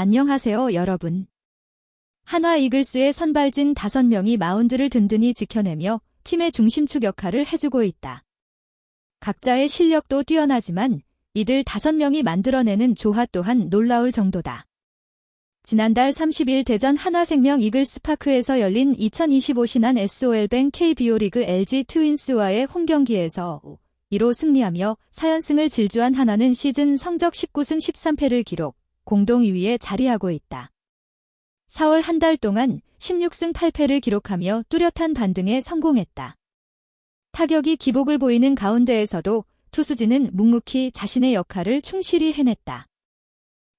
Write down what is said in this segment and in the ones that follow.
안녕하세요, 여러분. 한화 이글스의 선발진 5명이 마운드를 든든히 지켜내며 팀의 중심축 역할을 해주고 있다. 각자의 실력도 뛰어나지만 이들 5명이 만들어내는 조화 또한 놀라울 정도다. 지난달 30일 대전 한화생명 이글스파크에서 열린 2025 신한 SOL뱅 KBO 리그 LG 트윈스와의 홈경기에서 2로 승리하며 4연승을 질주한 한화는 시즌 성적 19승 13패를 기록, 공동 2위에 자리하고 있다. 4월 한 달 동안 16승 8패를 기록하며 뚜렷한 반등에 성공했다. 타격이 기복을 보이는 가운데에서도 투수진은 묵묵히 자신의 역할을 충실히 해냈다.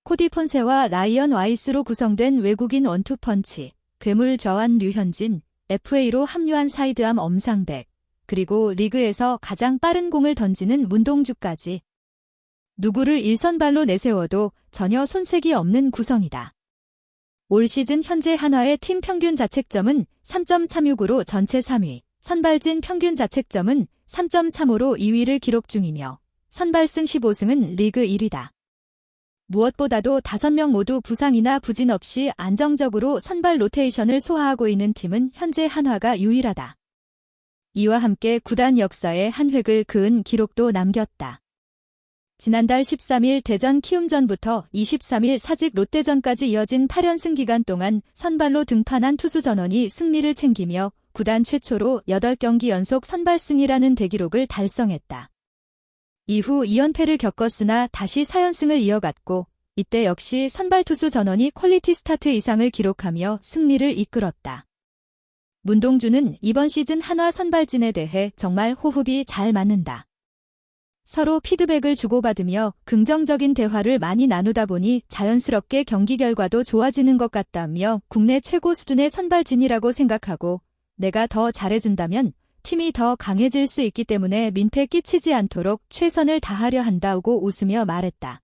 코디 폰세와 라이언 와이스로 구성된 외국인 원투펀치, 괴물 저완 류현진, FA로 합류한 사이드암 엄상백, 그리고 리그에서 가장 빠른 공을 던지는 문동주까지 누구를 일선발로 내세워도 전혀 손색이 없는 구성이다. 올 시즌 현재 한화의 팀 평균 자책점은 3.36으로 전체 3위, 선발진 평균 자책점은 3.35로 2위를 기록 중이며 선발승 15승은 리그 1위다. 무엇보다도 5명 모두 부상이나 부진 없이 안정적으로 선발 로테이션을 소화하고 있는 팀은 현재 한화가 유일하다. 이와 함께 구단 역사에 한 획을 그은 기록도 남겼다. 지난달 13일 대전 키움전부터 23일 사직 롯데전까지 이어진 8연승 기간 동안 선발로 등판한 투수 전원이 승리를 챙기며 구단 최초로 8경기 연속 선발승이라는 대기록을 달성했다. 이후 2연패를 겪었으나 다시 4연승을 이어갔고 이때 역시 선발 투수 전원이 퀄리티 스타트 이상을 기록하며 승리를 이끌었다. 문동주는 이번 시즌 한화 선발진에 대해 정말 호흡이 잘 맞는다. 서로 피드백을 주고받으며 긍정적인 대화를 많이 나누다 보니 자연스럽게 경기 결과도 좋아지는 것 같다며 국내 최고 수준의 선발진이라고 생각하고 내가 더 잘해준다면 팀이 더 강해질 수 있기 때문에 민폐 끼치지 않도록 최선을 다하려 한다고 웃으며 말했다.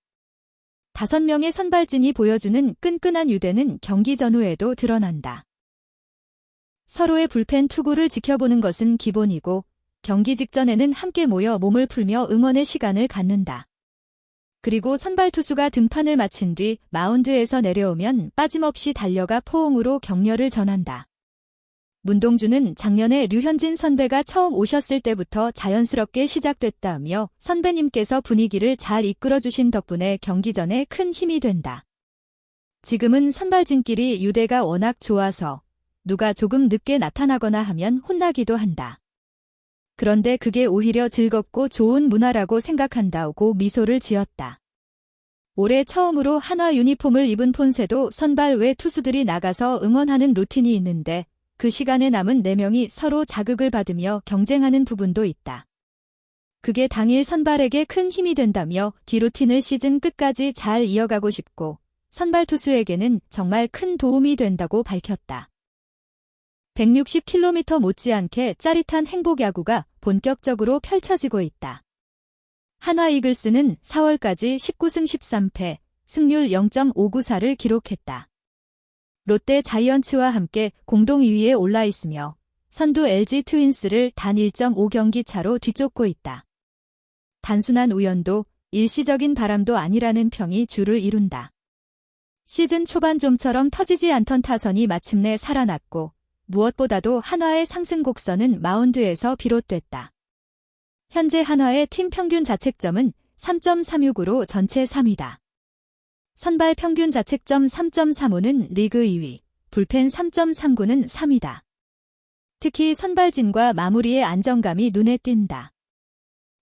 다섯 명의 선발진이 보여주는 끈끈한 유대는 경기 전후에도 드러난다. 서로의 불펜 투구를 지켜보는 것은 기본이고 경기 직전에는 함께 모여 몸을 풀며 응원의 시간을 갖는다. 그리고 선발 투수가 등판을 마친 뒤 마운드에서 내려오면 빠짐없이 달려가 포옹으로 격려를 전한다. 문동주는 작년에 류현진 선배가 처음 오셨을 때부터 자연스럽게 시작됐다며 선배님께서 분위기를 잘 이끌어주신 덕분에 경기 전에 큰 힘이 된다. 지금은 선발진끼리 유대가 워낙 좋아서 누가 조금 늦게 나타나거나 하면 혼나기도 한다. 그런데 그게 오히려 즐겁고 좋은 문화라고 생각한다고 미소를 지었다. 올해 처음으로 한화 유니폼을 입은 폰세도 선발 외 투수들이 나가서 응원하는 루틴이 있는데 그 시간에 남은 4명이 서로 자극을 받으며 경쟁하는 부분도 있다. 그게 당일 선발에게 큰 힘이 된다며 디루틴을 시즌 끝까지 잘 이어가고 싶고 선발 투수에게는 정말 큰 도움이 된다고 밝혔다. 160km 못지않게 짜릿한 행복 야구가 본격적으로 펼쳐지고 있다. 한화 이글스는 4월까지 19승 13패, 승률 0.594를 기록했다. 롯데 자이언츠와 함께 공동 2위에 올라 있으며 선두 LG 트윈스를 단 1.5경기 차로 뒤쫓고 있다. 단순한 우연도 일시적인 바람도 아니라는 평이 주를 이룬다. 시즌 초반 좀처럼 터지지 않던 타선이 마침내 살아났고 무엇보다도 한화의 상승 곡선은 마운드에서 비롯됐다. 현재 한화의 팀 평균 자책점은 3.36으로 전체 3위다. 선발 평균 자책점 3.35는 리그 2위, 불펜 3.39는 3위다. 특히 선발진과 마무리의 안정감이 눈에 띈다.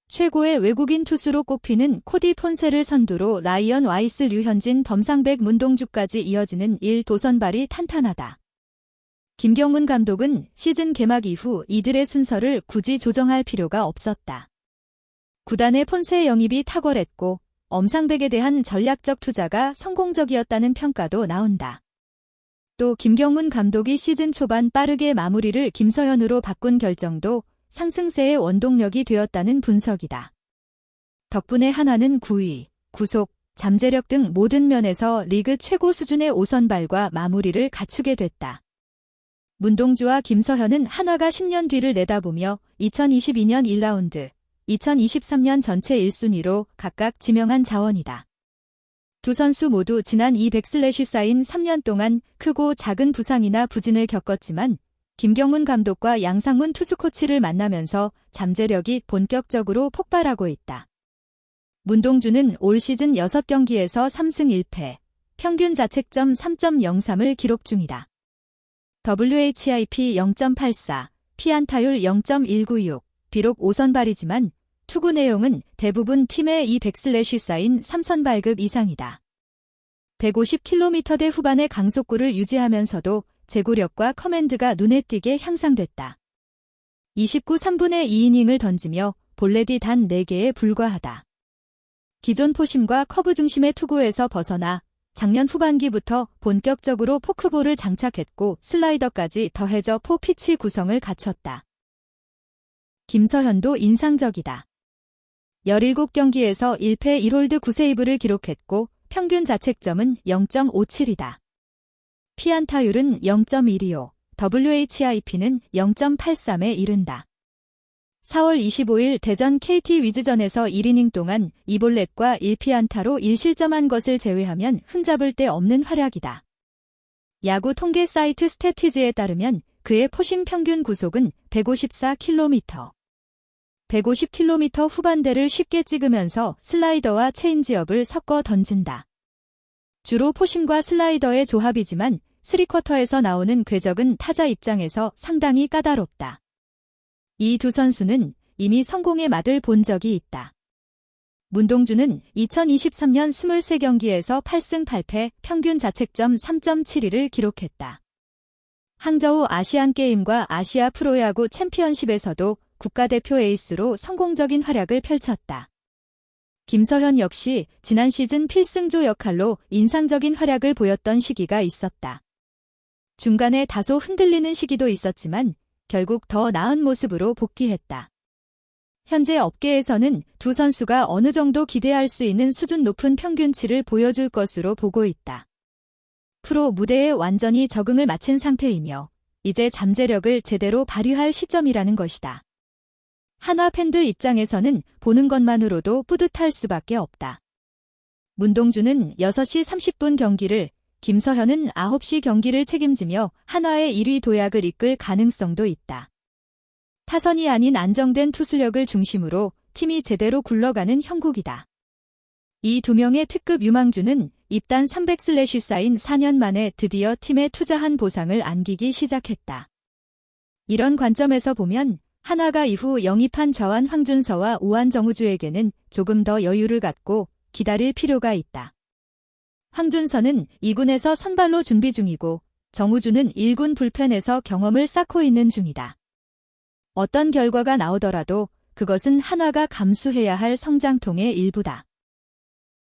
최고의 외국인 투수로 꼽히는 코디 폰세를 선두로 라이언 와이스 류현진 범상백 문동주까지 이어지는 1도선발이 탄탄하다. 김경문 감독은 시즌 개막 이후 이들의 순서를 굳이 조정할 필요가 없었다. 구단의 폰세 영입이 탁월했고 엄상백에 대한 전략적 투자가 성공적이었다는 평가도 나온다. 또 김경문 감독이 시즌 초반 빠르게 마무리를 김서현으로 바꾼 결정도 상승세의 원동력이 되었다는 분석이다. 덕분에 한화는 9위, 구속, 잠재력 등 모든 면에서 리그 최고 수준의 오선발과 마무리를 갖추게 됐다. 문동주와 김서현은 한화가 10년 뒤를 내다보며 2022년 1라운드, 2023년 전체 1순위로 각각 지명한 자원이다. 두 선수 모두 지난 이 백슬래시 쌓인 3년 동안 크고 작은 부상이나 부진을 겪었지만 김경문 감독과 양상문 투수 코치를 만나면서 잠재력이 본격적으로 폭발하고 있다. 문동주는 올 시즌 6경기에서 3승 1패, 평균 자책점 3.03을 기록 중이다. WHIP 0.84, 피안타율 0.196, 비록 5선발이지만 투구 내용은 대부분 팀의 이 백슬래시 쌓인 3선발급 이상이다. 150km대 후반의 강속구를 유지하면서도 제구력과 커맨드가 눈에 띄게 향상됐다. 29 3분의 2이닝을 던지며 볼넷이 단 4개에 불과하다. 기존 포심과 커브 중심의 투구에서 벗어나 작년 후반기부터 본격적으로 포크볼을 장착했고 슬라이더까지 더해져 포피치 구성을 갖췄다. 김서현도 인상적이다. 17경기에서 1패 1홀드 9세이브를 기록했고 평균 자책점은 0.57이다. 피안타율은 0.125, WHIP는 0.83에 이른다. 4월 25일 대전 KT 위즈전에서 1이닝 동안 2볼넷과 1피안타로 1실점한 것을 제외하면 흠잡을 데 없는 활약이다. 야구 통계 사이트 스태티즈에 따르면 그의 포심 평균 구속은 154km. 150km 후반대를 쉽게 찍으면서 슬라이더와 체인지업을 섞어 던진다. 주로 포심과 슬라이더의 조합이지만 3쿼터에서 나오는 궤적은 타자 입장에서 상당히 까다롭다. 이 두 선수는 이미 성공의 맛을 본 적이 있다. 문동주는 2023년 23경기에서 8승 8패 평균 자책점 3.72를 기록했다. 항저우 아시안게임과 아시아 프로야구 챔피언십에서도 국가대표 에이스로 성공적인 활약을 펼쳤다. 김서현 역시 지난 시즌 필승조 역할로 인상적인 활약을 보였던 시기가 있었다. 중간에 다소 흔들리는 시기도 있었지만 결국 더 나은 모습으로 복귀했다. 현재 업계에서는 두 선수가 어느 정도 기대할 수 있는 수준 높은 평균치를 보여줄 것으로 보고 있다. 프로 무대에 완전히 적응을 마친 상태이며 이제 잠재력을 제대로 발휘할 시점이라는 것이다. 한화 팬들 입장에서는 보는 것만으로도 뿌듯할 수밖에 없다. 문동주는 6시 30분 경기를, 김서현은 9시 경기를 책임지며 한화의 1위 도약을 이끌 가능성도 있다. 타선이 아닌 안정된 투수력을 중심으로 팀이 제대로 굴러가는 형국이다. 이 두 명의 특급 유망주는 입단 300슬래시 쌓인 4년 만에 드디어 팀에 투자한 보상을 안기기 시작했다. 이런 관점에서 보면 한화가 이후 영입한 좌완 황준서와 우완 정우주에게는 조금 더 여유를 갖고 기다릴 필요가 있다. 황준서는 2군에서 선발로 준비 중이고 정우주는 1군 불펜에서 경험을 쌓고 있는 중이다. 어떤 결과가 나오더라도 그것은 한화가 감수해야 할 성장통의 일부다.